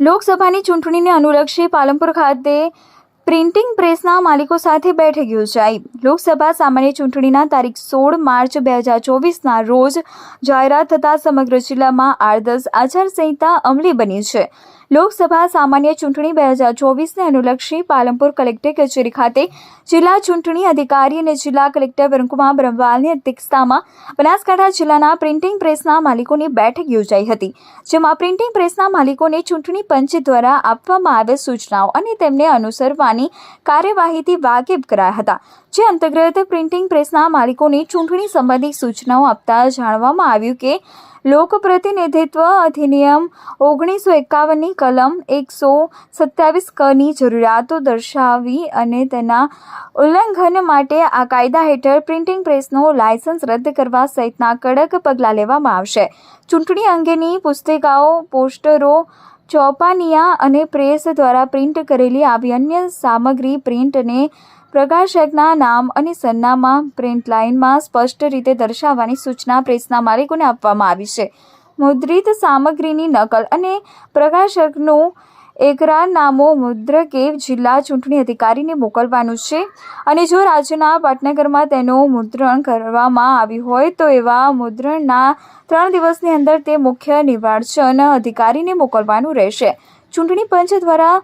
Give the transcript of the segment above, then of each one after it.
લોકસભાની ચૂંટણીને અનુલક્ષી પાલનપુર ખાતે પ્રિન્ટિંગ પ્રેસના માલિકો સાથે બેઠક યોજાઈ. લોકસભા સામાન્ય ચૂંટણીના તારીખ સોળ માર્ચ બે હજાર ચોવીસના રોજ જાહેરાત થતાં સમગ્ર જિલ્લામાં આદર્શ આચારસંહિતા અમલી બની છે. લોકસભા સામાન્ય ચૂંટણી બે હજાર ચોવીસને અનુલક્ષી પાલનપુર કલેક્ટર કચેરી ખાતે જિલ્લા ચૂંટણી અધિકારી અને જિલ્લા કલેક્ટર વરુણકુમાર બ્રહ્મવાલની અધ્યક્ષતામાં બનાસકાંઠા જિલ્લાના પ્રિન્ટિંગ પ્રેસના માલિકોની બેઠક યોજાઈ હતી, જેમાં પ્રિન્ટિંગ પ્રેસના માલિકોને ચૂંટણી પંચ દ્વારા આપવામાં આવેલ સૂચનાઓ અને તેમને અનુસરવાની કાર્યવાહીથી વાકેફ કરાયા હતા, જે અંતર્ગત પ્રિન્ટિંગ પ્રેસના માલિકોને ચૂંટણી સંબંધી સૂચનાઓ આપતા જાણવામાં આવ્યું કે લોકપ્રતિનિધિત્વ અધિનિયમ ઓગણીસો એકાવનની કલમ એકસો સત્યાવીસ કની જરૂરિયાતો દર્શાવી અને તેના ઉલ્લંઘન માટે આ કાયદા હેઠળ પ્રિન્ટિંગ પ્રેસનો લાયસન્સ રદ કરવા સહિતના કડક પગલાં લેવામાં આવશે. ચૂંટણી અંગેની પુસ્તિકાઓ, પોસ્ટરો ચોપાનિયા અને પ્રેસ દ્વારા પ્રિન્ટ કરેલી આવી અન્ય સામગ્રી પ્રિન્ટને પ્રકાશકના નામ અને સરનામાં પ્રિન્ટ લાઇનમાં સ્પષ્ટ રીતે દર્શાવવાની સૂચના પ્રેસના માલિકોને આપવામાં આવી છે. મુદ્રિત સામગ્રીની નકલ અને પ્રકાશકનું એકરારનામું મુદ્રકે જિલ્લા ચૂંટણી અધિકારીને મોકલવાનું છે. અને જો રાજ્યના પાટનગરમાં તેનું મુદ્રણ કરવામાં આવ્યું હોય તો એવા મુદ્રણના ત્રણ દિવસની અંદર તે મુખ્ય નિર્વાચન અધિકારીને મોકલવાનું રહેશે. ચૂંટણી પંચ દ્વારા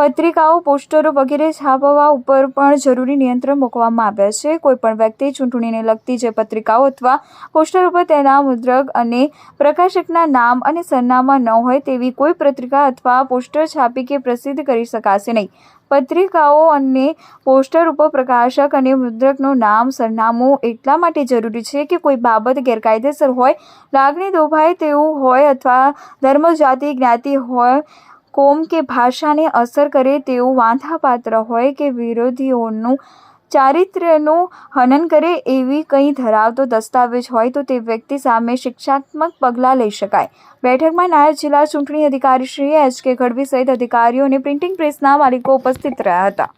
પત્રિકાઓ, પોસ્ટરો વગેરે છાપવા ઉપર પણ જરૂરી નિયંત્રણ મૂકવામાં આવ્યા છે. કોઈપણ વ્યક્તિ ચૂંટણીને લગતી જે પત્રિકાઓ અથવા પોસ્ટર ઉપર તેના મુદ્રક અને પ્રકાશકના નામ અને સરનામા ન હોય તેવી કોઈ પત્રિકા અથવા પોસ્ટર છાપી કે પ્રસિદ્ધ કરી શકાશે નહીં. પત્રિકાઓ અને પોસ્ટર ઉપર પ્રકાશક અને મુદ્રકનું નામ, સરનામું એટલા માટે જરૂરી છે કે કોઈ બાબત ગેરકાયદેસર હોય, લાગણી દોભાય તેવું હોય અથવા ધર્મ, જાતિ, જ્ઞાતિ હોય કોમ કે ભાષાને અસર કરે તેવું વાંધાપાત્ર હોય કે વિરોધીઓનું ચારિત્ર્યનું હનન કરે એવી કંઈ ધરાવતો દસ્તાવેજ હોય તો તે વ્યક્તિ સામે શિક્ષાત્મક પગલાં લઈ શકાય. બેઠકમાં નાયબ જિલ્લા ચૂંટણી અધિકારી શ્રી એચ કે ગઢવી સહિત અધિકારીઓ અને પ્રિન્ટિંગ પ્રેસના માલિકો ઉપસ્થિત રહ્યા હતા.